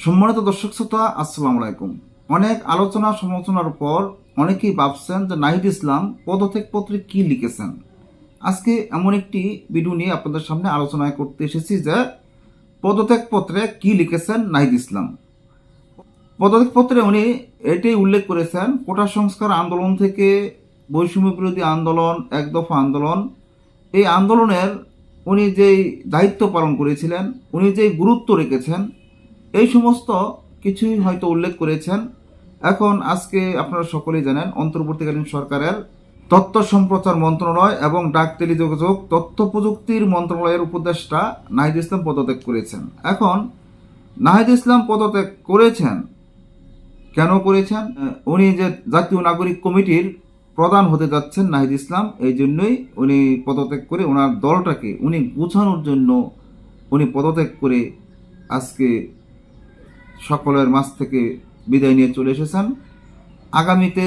সম্মানিত দর্শক শ্রোতা, আসসালামু আলাইকুম। অনেক আলোচনা, সমালোচনার পর অনেকেই ভাবছেন যে নাহিদ ইসলাম পদত্যাগ পত্রে কি লিখেছেন। আজকে এমন একটি ভিডিও নিয়ে আপনাদের সামনে আলোচনা করতে এসেছি যে পদত্যাগ পত্রে কি লিখেছেন নাহিদ ইসলাম। পদত্যাগ পত্রে উনি এটাই উল্লেখ করেছেন, কোটা সংস্কার আন্দোলন থেকে বৈষম্য বিরোধী আন্দোলন, এক দফা আন্দোলন। এই আন্দোলনের উনি যেই দায়িত্ব পালন করেছিলেন, উনি যেই গুরুত্ব রেখেছেন এই সমস্ত কিছুই হয়তো উল্লেখ করেছেন। এখন আজকে আপনারা সকলেই জানেন, অন্তর্বর্তীকালীন সরকারের তথ্য সম্প্রচার মন্ত্রণালয় এবং ডাক টেলিযোগাযোগ তথ্য প্রযুক্তির মন্ত্রণালয়ের উপদেষ্টা নাহিদ ইসলাম পদত্যাগ করেছেন। এখন নাহিদ ইসলাম পদত্যাগ করেছেন? কেন করেছেন? উনি যে জাতীয় নাগরিক কমিটির প্রধান হতে যাচ্ছেন নাহিদ ইসলাম, এই জন্যই উনি পদত্যাগ করে ওনার দলটাকে উনি গুছানোর জন্য উনি পদত্যাগ করে আজকে সকলের মাঝ থেকে বিদায় নিয়ে চলে এসেছেন। আগামীতে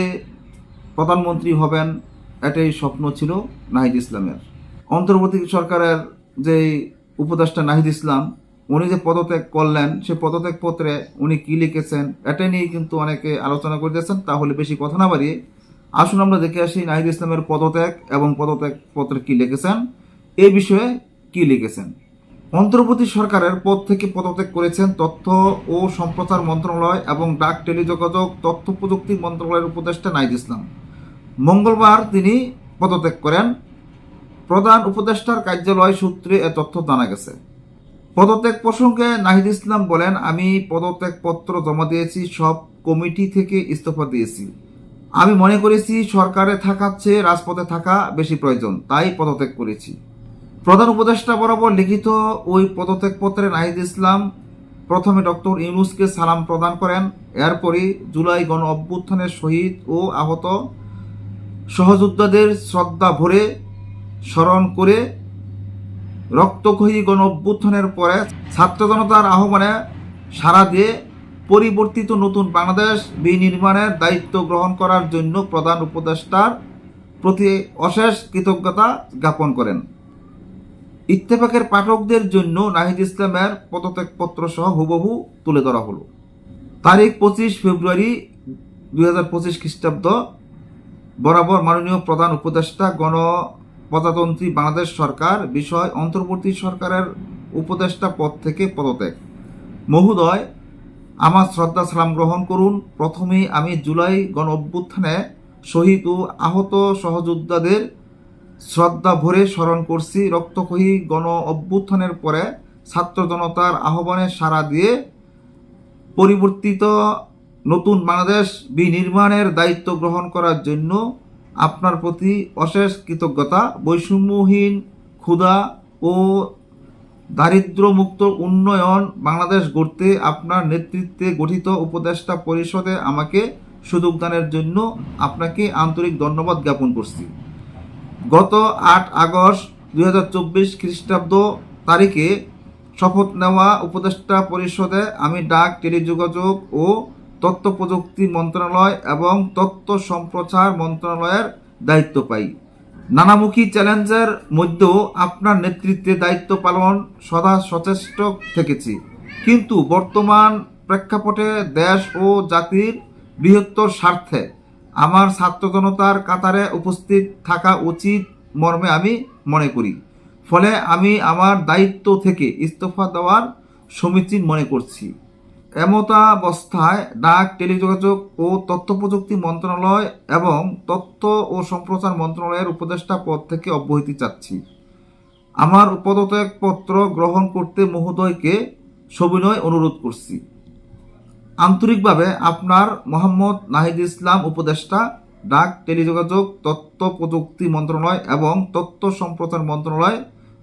প্রধানমন্ত্রী হবেন এটাই স্বপ্ন ছিল নাহিদ ইসলামের। অন্তর্বর্তী সরকারের যে উপদেষ্টা নাহিদ ইসলাম, উনি যে পদত্যাগ করলেন, সে পদত্যাগ পত্রে উনি কী লিখেছেন, এটা নিয়ে কিন্তু অনেকে আলোচনা করতেছেন তাহলে বেশি কথা না বাড়িয়ে আসুন আমরা দেখে আসি নাহিদ ইসলামের পদত্যাগ এবং পদত্যাগ পত্রে কি লিখেছেন এই বিষয়ে কী লিখেছেন। অন্তর্বর্তী সরকারের পদ থেকে পদত্যাগ করেছেন তথ্য ও সম্প্রচার মন্ত্রণালয় এবং ডাক টেলিযোগাযোগ, তথ্য প্রযুক্তি মন্ত্রণালয়ের উপদেষ্টা নাহিদ ইসলাম। মঙ্গলবার তিনি পদত্যাগ করেন। প্রধান উপদেষ্টার কার্যালয় সূত্রে এ তথ্য জানা গেছে। পদত্যাগ প্রসঙ্গে নাহিদ ইসলাম বলেন, আমি পদত্যাগ পত্র জমা দিয়েছি, সব কমিটি থেকে ইস্তফা দিয়েছি। আমি মনে করেছি সরকারে থাকার চেয়ে রাজপথে থাকা বেশি প্রয়োজন, তাই পদত্যাগ করেছি। প্রধান উপদেষ্টা বরাবর লিখিত ওই পদত্যাগ পত্রে নাহিদ ইসলাম প্রথমে ডক্টর ইউনুসকে সালাম প্রদান করেন। এরপরই জুলাই গণ অভ্যুত্থানের শহীদ ও আহত সহযোদ্ধাদের শ্রদ্ধা ভরে স্মরণ করে রক্তক্ষয়ী গণ অভ্যুত্থানের পরে ছাত্র জনতার আহ্বানে সাড়া দিয়ে পরিবর্তিত নতুন বাংলাদেশ বিনির্মাণের দায়িত্ব গ্রহণ করার জন্য প্রধান উপদেষ্টার প্রতি অশেষ কৃতজ্ঞতা জ্ঞাপন করেন। ইত্তেফাকের পাঠকদের জন্য নাহিদ ইসলামের পদত্যাগপত্র সহ হুবহু তুলে ধরা হলো। তারিখ পঁচিশ ফেব্রুয়ারি দুই হাজার পঁচিশ খ্রিস্টাব্দ, বরাবর মাননীয় প্রধান উপদেষ্টা গণ প্রজাতন্ত্রী বাংলাদেশ সরকার বিষয় অন্তর্বর্তী সরকারের উপদেষ্টা পদ থেকে পদত্যাগ। মহোদয়, আমার শ্রদ্ধা সালাম গ্রহণ করুন। প্রথমেই আমি জুলাই গণ অভ্যুত্থানে শহীদ ও আহত সহযোদ্ধাদের শ্রদ্ধা ভরে স্মরণ করছি রক্তক্ষয়ী গণ অভ্যুত্থানের পরে ছাত্র জনতার আহ্বানে সাড়া দিয়ে পরিবর্তিত নতুন বাংলাদেশ বিনির্মাণের দায়িত্ব গ্রহণ করার জন্য আপনার প্রতি অশেষ কৃতজ্ঞতা। বৈষম্যহীন, ক্ষুধা ও দারিদ্র্যমুক্ত উন্নয়ন বাংলাদেশ গড়তে আপনার নেতৃত্বে গঠিত উপদেষ্টা পরিষদে আমাকে সুযোগ দানের জন্য আপনাকে আন্তরিক ধন্যবাদ জ্ঞাপন করছি। গত আট আগস্ট দুই হাজার চব্বিশ খ্রিস্টাব্দ তারিখে শপথ নেওয়া উপদেষ্টা পরিষদে আমি ডাক, টেলিযোগাযোগ ও তথ্য প্রযুক্তি মন্ত্রণালয় এবং তথ্য সম্প্রচার মন্ত্রণালয়ের দায়িত্ব পাই। নানামুখী চ্যালেঞ্জের মধ্যেও আপনার নেতৃত্বে দায়িত্ব পালন সদা সচেষ্ট থেকেছি। কিন্তু বর্তমান প্রেক্ষাপটে দেশ ও জাতির বৃহত্তর স্বার্থে আমার ছাত্র জনতার কাতারে উপস্থিত থাকা উচিত মর্মে আমি মনে করি। ফলে আমি আমার দায়িত্ব থেকে ইস্তফা দেওয়ার সমীচীন মনে করছি। এমতাবস্থায় ডাক, টেলিযোগাযোগ ও তথ্য প্রযুক্তি মন্ত্রণালয় এবং তথ্য ও সম্প্রচার মন্ত্রণালয়ের উপদেষ্টা পদ থেকে অব্যাহতি চাচ্ছি। আমার পদত্যাগ পত্র গ্রহণ করতে মহোদয়কে সবিনয় অনুরোধ করছি। আন্তরিকভাবে আপনার মোহাম্মদ নাহিদ ইসলাম উপদেষ্টা, ডাক, টেলিযোগাযোগ, তথ্য প্রযুক্তি মন্ত্রণালয় এবং তথ্য সম্প্রচার মন্ত্রণালয়,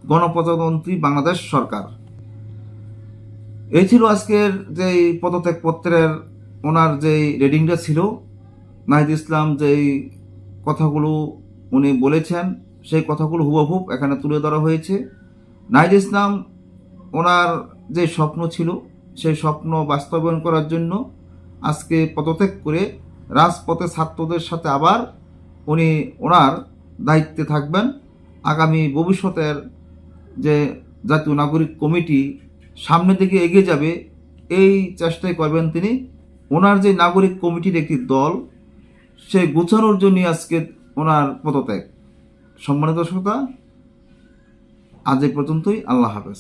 গণপ্রজাতন্ত্রী বাংলাদেশ সরকার। এই ছিল আজকের যে পদত্যাগ পত্রের ওনার যেই রেডিংটা ছিল। নাহিদ ইসলাম যেই কথাগুলো উনি বলেছেন, সেই কথাগুলো হুবহুব এখানে তুলে ধরা হয়েছে। নাহিদ ইসলাম ওনার যে স্বপ্ন ছিল সেই স্বপ্ন বাস্তবায়ন করার জন্য আজকে পদত্যাগ করে রাজপথে ছাত্রদের সাথে আবার উনি ওনার দায়িত্বে থাকবেন। আগামী ভবিষ্যতের যে জাতীয় নাগরিক কমিটি সামনের দিকে এগিয়ে যাবে, এই চেষ্টাই করবেন তিনি। ওনার যে নাগরিক কমিটির একটি দল, সে গুছানোর জন্য আজকে ওনার পদত্যাগ। সম্মানিত শ্রোতা, আজ এই পর্যন্তই। আল্লাহ হাফেজ।